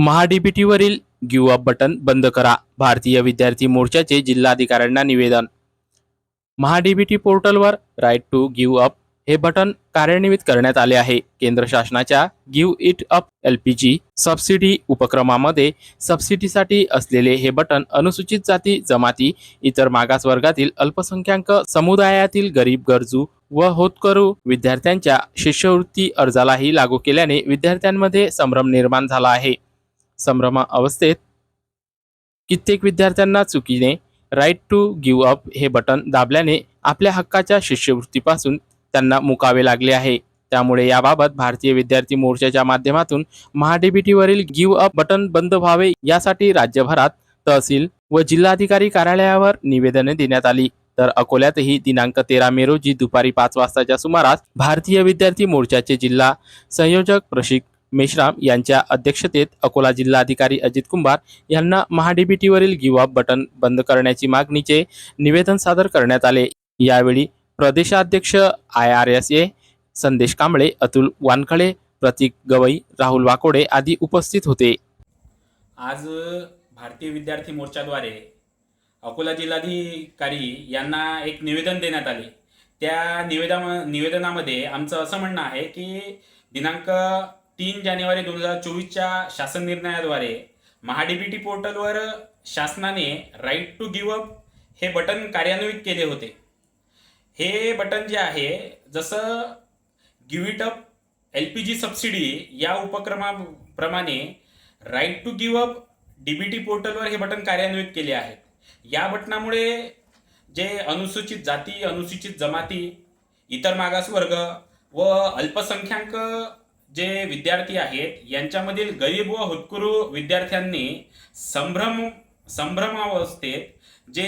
महाडीबीटीवरील give up button बंद करा. भारतीय विद्यार्थी मोर्चाचे जिल्हाधिकाऱ्यांना निवेदन. महाडीबीटी पोर्टलवर राईट टू गिव अप हे बटन कार्यान्वित करण्यात आले आहे. केंद्र शासनाच्या give it up L P G subsidy उपक्रमामध्ये सबसिडीसाठी असलेले हे बटन अनुसूचित जाती जमाती इतर मागासवर्गातील अल्पसंख्याक समुदायातील गरीब गरजू व होतकरू विद्यार्थ्यांच्या शिष्यवृत्ती अर्जालाही लागू केल्याने विद्यार्थ्यांमध्ये संभ्रम निर्माण झाला आहे. संभ्रम अवस्थेत कित्येक विद्यार्थ्यांना चुकीने राईट टू गिव्ह अप हे बटन दाबल्याने आपल्या हक्काच्या शिष्यवृत्तीपासून त्यांना मुकावे लागले आहे. त्यामुळे याबाबत भारतीय विद्यार्थी मोर्चाच्या माध्यमातून महाडीबीटीवरील गिव्ह अप बटन बंद व्हावे यासाठी राज्यभरात तहसील व जिल्हाधिकारी कार्यालयावर निवेदने देण्यात आली. तर अकोल्यातही दिनांक तेरा मे रोजी दुपारी पाच वाजताच्या सुमारास भारतीय विद्यार्थी मोर्चाचे जिल्हा संयोजक प्रशिक मेश्राम यांच्या अध्यक्षतेत अकोला जिल्हाधिकारी अजित कुंभार यांना महाडीबीटीवरील गिव्ह अप बटन बंद करण्याची मागणीचे निवेदन सादर करण्यात आले. यावेळी प्रदेशाध्यक्ष आय आर एस ए संदेश कांबळे अतुल वानखळे प्रतीक गवई राहुल वाकोडे आदी उपस्थित होते. आज भारतीय विद्यार्थी मोर्चाद्वारे अकोला जिल्हाधिकारी यांना एक निवेदन देण्यात आले. त्या निवेदा निवेदनामध्ये आमचं असं म्हणणं आहे की दिनांक तीन जानेवारी दोन हजार चोवीसच्या शासन निर्णयाद्वारे महाडीबीटी पोर्टलवर शासनाने राईट टू गिव्ह अप हे बटन कार्यान्वित केले होते. हे बटन जे आहे जसं give it up L P G subsidy या उपक्रमाप्रमाणे right to give up DBT पोर्टलवर हे बटन कार्यान्वित केले आहेत या बटनामुळे जे अनुसूचित जाती अनुसूचित जमाती इतर मागासवर्ग व अल्पसंख्याक जे विद्यार्थी आहेत यांच्यामधील गरीब व हुतकुरू विद्यार्थ्यांनी संभ्रम संभ्रमावस्थेत जे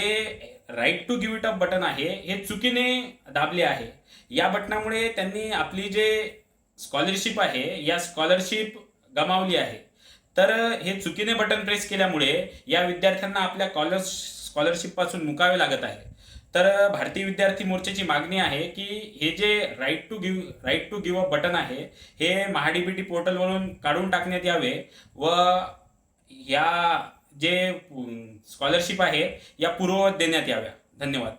right to give it up button आहे हे चुकीने दाबले आहे. या बटनामुळे त्यांनी आपली जे स्कॉलरशिप आहे या स्कॉलरशिप गमावली आहे. तर हे चुकीने बटन प्रेस केल्यामुळे या विद्यार्थ्यांना आपल्या कॉलर स्कॉलरशिपपासून मुकावे लागत आहे. तर भारतीय विद्यार्थी मोर्चाची मागणी आहे की हे जे right to give right to give up button आहे हे महाडीबीटी पोर्टलवरून काढून टाकण्यात यावे व या जे स्कॉलरशिप आहे या पूर्ववत देण्यात याव्या. धन्यवाद.